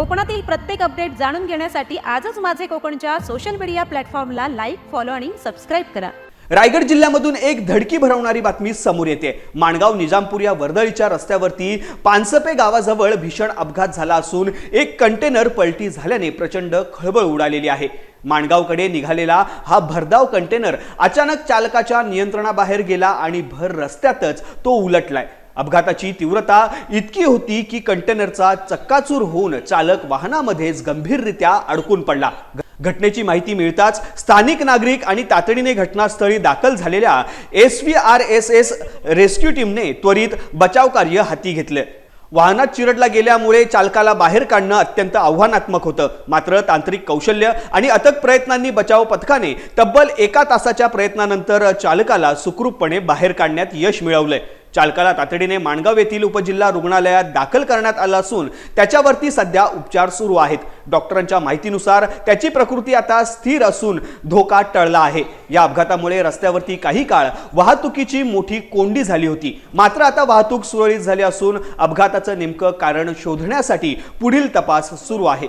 कोकणातील प्रत्येक अपडेट जाणून घेण्यासाठी आजच माझे कोकणच्या सोशल मीडिया प्लॅटफॉर्मला लाईक फॉलो आणि सबस्क्राईब करा. रायगड जिल्ह्यामधून एक धडकी भरवणारी बातमी समोर येते. माणगाव निजामपूर या वर्दळीच्या रस्त्यावरती पानसपे गावाजवळ भीषण अपघात झाला असून एक कंटेनर पलटी झाल्याने प्रचंड खळबळ उडालेली आहे. माणगावकडे निघालेला हा भरधाव कंटेनर अचानक चालकाच्या नियंत्रणाबाहेर गेला आणि भर रस्त्यातच तो उलटलाय. अपघाताची तीव्रता इतकी होती की कंटेनरचा चक्काचूर होऊन चालक वाहनामध्येच गंभीररित्या अडकून पडला. घटनेची माहिती मिळताच स्थानिक नागरिक आणि तातडीने घटनास्थळी दाखल झालेल्या S V R S S rescue टीमने त्वरित बचाव कार्य हाती घेतले. वाहनात चिरडला गेल्यामुळे चालकाला बाहेर काढणं अत्यंत आव्हानात्मक होतं. मात्र तांत्रिक कौशल्य आणि अथक प्रयत्नांनी बचाव पथकाने तब्बल एका तासाच्या प्रयत्नानंतर चालकाला सुखरूपपणे बाहेर काढण्यात यश मिळवलंय. चालकाला तातडीने माणगाव येथील उपजिल्हा रुग्णालयात दाखल करण्यात आलं असून त्याच्यावरती सध्या उपचार सुरू आहेत. डॉक्टरांच्या माहितीनुसार त्याची प्रकृती आता स्थिर असून धोका टळला आहे. या अपघातामुळे रस्त्यावरती काही काळ वाहतुकीची मोठी कोंडी झाली होती. मात्र आता वाहतूक सुरळीत झाली असून अपघाताचं नेमकं कारण शोधण्यासाठी पुढील तपास सुरू आहे.